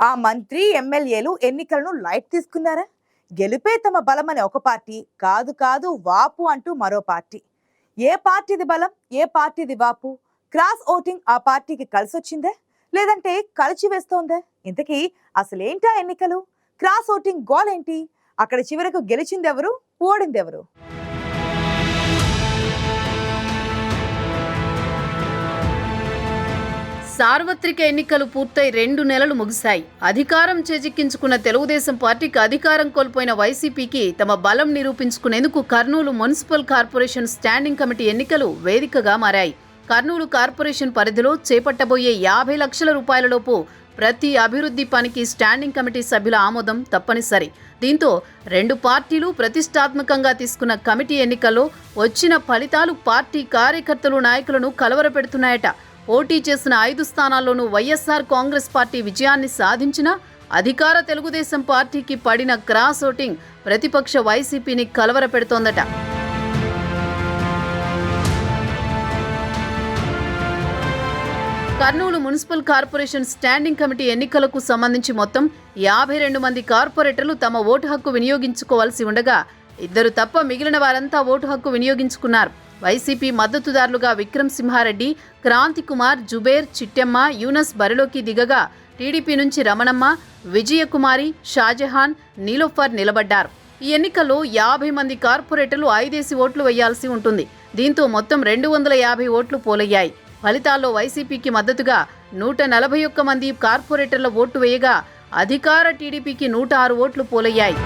ఆ మంత్రి ఎమ్మెల్యేలు ఎన్నికలను లైట్ తీసుకున్నారా? గెలిపే తమ బలమనే ఒక పార్టీ కాదు కాదు వాపు అంటూ మరో పార్టీ. ఏ పార్టీది బలం? ఏ పార్టీది వాపు? క్రాస్ ఓటింగ్ ఆ పార్టీకి కలిసొచ్చిందే? లేదంటే కలిసి వేస్తోందే? ఇంతకీ అసలేంటా ఎన్నికలు? క్రాస్ ఓటింగ్ గోల్ ఏంటి అక్కడ చివరకు గెలిచిందెవరు? ఓడిందెవరు? సార్వత్రిక ఎన్నికలు పూర్తయి రెండు నెలలు ముగిశాయి. అధికారం చేజిక్కించుకున్న తెలుగుదేశం పార్టీకి అధికారం కోల్పోయిన వైసీపీకి తమ బలం నిరూపించుకునేందుకు Kurnool municipal corporation standing committee ఎన్నికలు వేదికగా మారాయి. కర్నూలు కార్పొరేషన్ పరిధిలో చేపట్టబోయే యాభై లక్షల రూపాయలలోపు ప్రతి అభివృద్ధి పనికి స్టాండింగ్ కమిటీ సభ్యుల ఆమోదం తప్పనిసరి. దీంతో రెండు పార్టీలు ప్రతిష్టాత్మకంగా తీసుకున్న కమిటీ ఎన్నికల్లో వచ్చిన ఫలితాలు పార్టీ కార్యకర్తలు నాయకులను కలవరపెడుతున్నాయట. పోటీ చేసిన ఐదు స్థానాల్లోనూ వైఎస్ఆర్ కాంగ్రెస్ పార్టీ విజయాన్ని సాధించినా అధికార తెలుగుదేశం పార్టీకి పడిన క్రాస్ ఓటింగ్ ప్రతిపక్ష వైసీపీని కలవరపెడుతోందట. Kurnool municipal corporation standing committee ఎన్నికలకు సంబంధించి మొత్తం యాభై రెండు మంది కార్పొరేటర్లు తమ ఓటు హక్కు వినియోగించుకోవాల్సి ఉండగా ఇద్దరు తప్ప మిగిలిన వారంతా ఓటు హక్కు వినియోగించుకున్నారు. వైసీపీ మద్దతుదారులుగా విక్రమ్ సింహారెడ్డి క్రాంతి కుమార్ జుబేర్ చిట్టెమ్మ యూనస్ బరిలోకి దిగగా టీడీపీ నుంచి రమణమ్మ విజయకుమారి షాజహాన్ నీలోఫర్ నిలబడ్డారు. ఈ ఎన్నికల్లో యాభై మంది కార్పొరేటర్లు ఐదేసి ఓట్లు వేయాల్సి ఉంటుంది. దీంతో మొత్తం రెండు వందల యాభై ఓట్లు పోలయ్యాయి. ఫలితాల్లో వైసీపీకి మద్దతుగా నూట నలభై ఒక్క మంది కార్పొరేటర్ల ఓటు వేయగా అధికార టీడీపీకి నూట ఆరు ఓట్లు పోలయ్యాయి.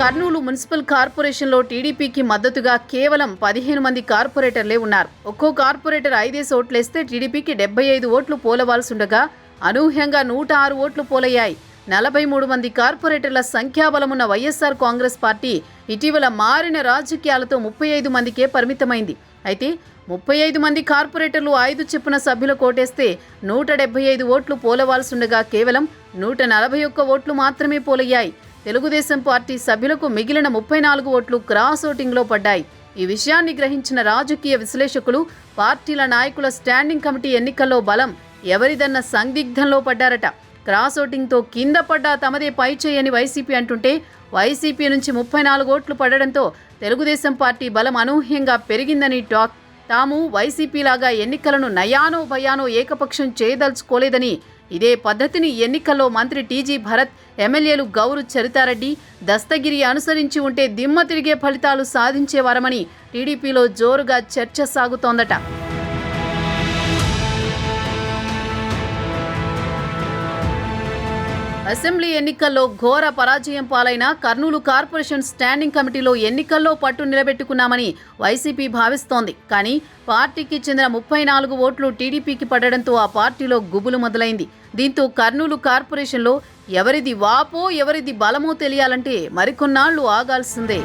కర్నూలు మున్సిపల్ కార్పొరేషన్లో టీడీపీకి మద్దతుగా కేవలం పదిహేను మంది కార్పొరేటర్లే ఉన్నారు. ఒక్కో కార్పొరేటర్ ఐదేసి ఓట్లేస్తే టీడీపీకి డెబ్బై ఐదు ఓట్లు పోలవాల్సి ఉండగా అనూహ్యంగా నూట ఆరు ఓట్లు పోలయ్యాయి. నలభై మూడు మంది కార్పొరేటర్ల సంఖ్యాబలమున్న వైఎస్ఆర్ కాంగ్రెస్ పార్టీ ఇటీవల మారిన రాజకీయాలతో ముప్పై ఐదు మందికే పరిమితమైంది. అయితే ముప్పై ఐదు మంది కార్పొరేటర్లు ఐదు చెప్పున సభ్యుల కోటేస్తే నూట డెబ్బై ఐదు ఓట్లు పోలవాల్సి ఉండగా కేవలం నూట నలభై ఒక్క ఓట్లు మాత్రమే పోలయ్యాయి. తెలుగుదేశం పార్టీ సభ్యులకు మిగిలిన ముప్పై నాలుగు ఓట్లు క్రాస్ ఓటింగ్లో పడ్డాయి. ఈ విషయాన్ని గ్రహించిన రాజకీయ విశ్లేషకులు పార్టీల నాయకుల స్టాండింగ్ కమిటీ ఎన్నికల్లో బలం ఎవరిదన్న సందిగ్ధంలో పడ్డారట. క్రాస్ ఓటింగ్తో కింద పడ్డా తమదే పై చేయని వైసీపీ అంటుంటే వైసీపీ నుంచి ముప్పై నాలుగు ఓట్లు పడడంతో తెలుగుదేశం పార్టీ బలం అనూహ్యంగా పెరిగిందని టాక్. తాము వైసీపీలాగా ఎన్నికలను నయానో భయానో ఏకపక్షం చేయదలుచుకోలేదని ఇదే పద్ధతిని ఎన్నికల్లో మంత్రి టీజీ భరత్ ఎమ్మెల్యేలు గౌరు చరితారెడ్డి దస్తగిరి అనుసరించి ఉంటే దిమ్మ తిరిగే ఫలితాలు సాధించేవారమని టీడీపీలో జోరుగా చర్చ సాగుతోందట. అసెంబ్లీ ఎన్నికల్లో ఘోర పరాజయం పాలైన కర్నూలు కార్పొరేషన్ స్టాండింగ్ కమిటీలో ఎన్నికల్లో పట్టు నిలబెట్టుకున్నామని వైసీపీ భావిస్తోంది. కానీ పార్టీకి చెందిన ముప్పై నాలుగు ఓట్లు టీడీపీకి పడడంతో ఆ పార్టీలో గుబులు మొదలైంది. దీంతో కర్నూలు కార్పొరేషన్లో ఎవరిది వాపో ఎవరిది బలమో తెలియాలంటే మరికొన్నాళ్ళు ఆగాల్సిందే.